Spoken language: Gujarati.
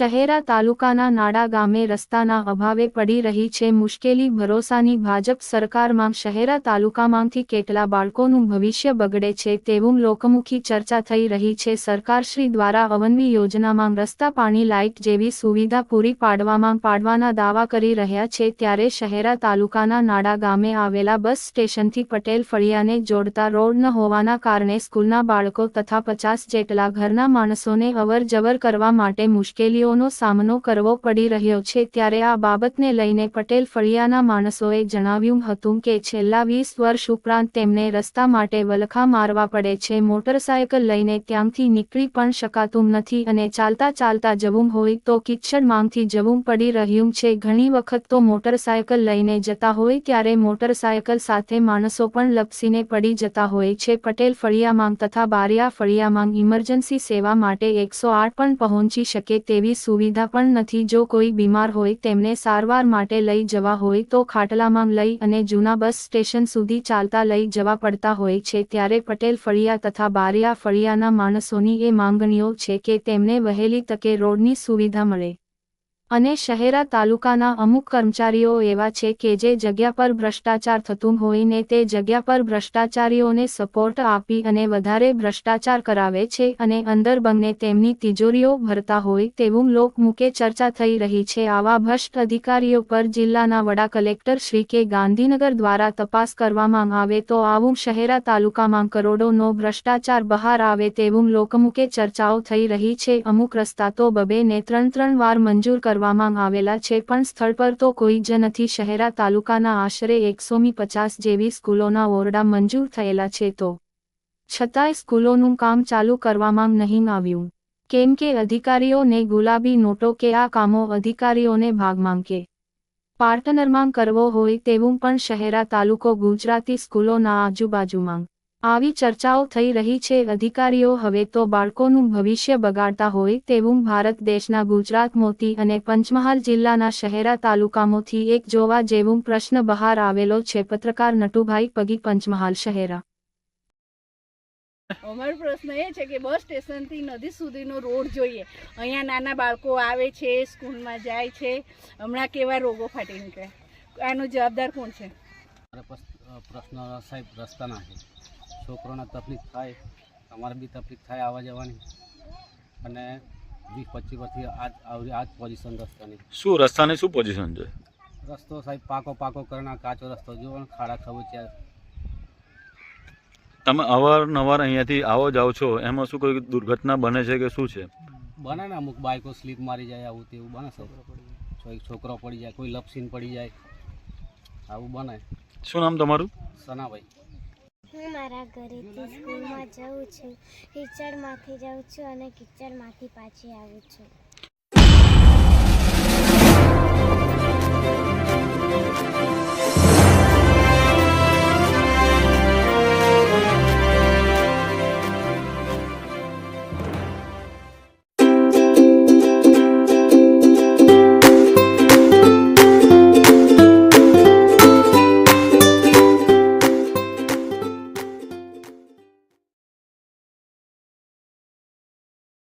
શહેરા તાલુકાના નાડા ગામે રસ્તાના અભાવે પડી રહી છે મુશ્કેલી ભરોસાની ભાજપ સરકારમાં શહેરા તાલુકામાંથી કેટલા બાળકોનું ભવિષ્ય બગડે છે તેવું લોકમુખી ચર્ચા થઈ રહી છે. સરકારશ્રી દ્વારા અવનવી યોજનામાં રસ્તા, પાણી, લાઇટ જેવી સુવિધા પૂરી પાડવામાં પાડવાના દાવા કરી રહ્યા છે ત્યારે શહેરા તાલુકાના નાડા ગામે આવેલા બસ સ્ટેશનથી પટેલ ફળિયાને જોડતા રોડ ન હોવાના કારણે સ્કૂલના બાળકો તથા પચાસ જેટલા ઘરના માણસોને અવર કરવા માટે મુશ્કેલીઓનો સામનો કરવો પડી રહ્યો છે ત્યારે આ બાબતને લઈને પટેલ ફળિયાના માણસોએ જણાવ્યું હતું કે છેલ્લા વીસ વર્ષ ઉપરાંત તેમને રસ્તા માટે વલખા મારવા પડે છે, મોટરસાયકલ લઈને ત્યાંથી નીકળી પણ શકાતું નથી અને ચાલતા ચાલતા જવું હોય તો કિચડ માંગથી જવું પડી રહ્યું છે. ઘણી વખત તો મોટરસાયકલ લઈને જતા હોય ત્યારે મોટરસાયકલ સાથે માણસો પણ લપસીને પડી જતા હોય છે. પટેલ ફળિયામાં તથા બારિયા ફળિયામાં ઇમરજન્સી સેવા માટે એકસો પણ પહોંચી શકે તેવી સુવિધા પણ નથી. જો કોઈ બીમાર હોય, તેમને સારવાર માટે લઈ જવા હોય, તો ખાટલામાં લઈ અને જૂના બસ સ્ટેશન સુધી ચાલતા લઈ જવા પડતા હોય છે. ત્યારે પટેલ ફળિયા તથા બારિયા ફળિયાના માણસોની એ માંગણીઓ છે કે તેમને વહેલી તકે રોડની સુવિધા મળે. અને શહેરા તાલુકાના અમુક કર્મચારીઓ એવા છે કે જે જગ્યા પર ભ્રષ્ટાચાર થતું હોઈને તે જગ્યા પર ભ્રષ્ટાચારીઓને સપોર્ટ આપી અને વધારે ભ્રષ્ટાચાર કરાવે છે અને અંદર બંને તેમની તિજોરીઓ ભરતા હોય તેવું લોકમુકે ચર્ચા થઈ રહી છે. આવા ભ્રષ્ટ અધિકારીઓ પર જિલ્લાના વડા કલેક્ટર શ્રી કે ગાંધીનગર દ્વારા તપાસ કરવામાં આવે તો આવું શહેરા તાલુકામાં કરોડોનો ભ્રષ્ટાચાર બહાર આવે તેવું લોકમુકે ચર્ચાઓ થઈ રહી છે. અમુક રસ્તા તો બબે ને ત્રણ ત્રણ વાર મંજૂર કરવામાં આવેલા છે પણ સ્થળ પર તો કોઈ જ નથી. શહેરા તાલુકાના આશરે એકસોમી પચાસ જેવી સ્કૂલોના ઓરડા મંજૂર થયેલા છે તો. છતાંય સ્કૂલોનું કામ ચાલુ કરવામાં નહીં આવ્યું. કેમ કે અધિકારીઓને ગુલાબી નોટો કે આ કામો અધિકારીઓને ભાગમાં કે પાર્ટનરમાં કરવો હોય તેવું પણ શહેરા તાલુકો ગુજરાતી સ્કૂલોના આજુબાજુમાં. આવી ચર્ચાઓ થઈ રહી છે. અધિકારીઓ હવે તો બાળકોનું ભવિષ્ય બગાડતા હોય તેવું ભારત દેશના ગુજરાત મોતી અને પંચમહાલ જિલ્લાના શહેરા તાલુકામાંથી એક જોવા જેવું પ્રશ્ન બહાર આવેલો છે. પત્રકાર નટુભાઈ પગી પંચમહાલ શહેરા. અમારો પ્રશ્ન એ છે કે બસ સ્ટેશનથી નદી સુધીનો રોડ જોઈએ. અહીંયા નાના બાળકો આવે છે સ્કૂલમાં જાય છે. હમણાં કેવા રોગો ફાટી નીકળે આનો જવાબદાર કોણ છે? પ્રશ્ન સાહેબ રસ્તાના છે છોકરોને તકલીફ થાય અમારે બી તકલીફ થાય આવવા જવાની. અને વીસ પચીસ વર્ષથી આજ આવી આજ પોઝિશન રસ્તાની. શું રસ્તાની શું પોઝિશન છે? રસ્તો સાહેબ પાકો પાકો કરના કાચો રસ્તો જુઓ ખાડા ખબુચ્યા તમે અવારનવાર અહીંયાથી આવો જાઓ છો એમાં શું કોઈ દુર્ઘટના બને છે કે શું છે? બને ને અમુક બાઇકો સ્લીપ મારી જાય આવું તેવું બને સાહેબ કોઈ છોકરો પડી જાય કોઈ લપસીન પડી જાય આવું બને. શું નામ તમારું? સનાભાઈ. હું મારા ઘરેથી સ્કૂલમાં જાઉં છું કિચડમાંથી જાઉં છું અને કિચડમાંથી પાછી આવું છું.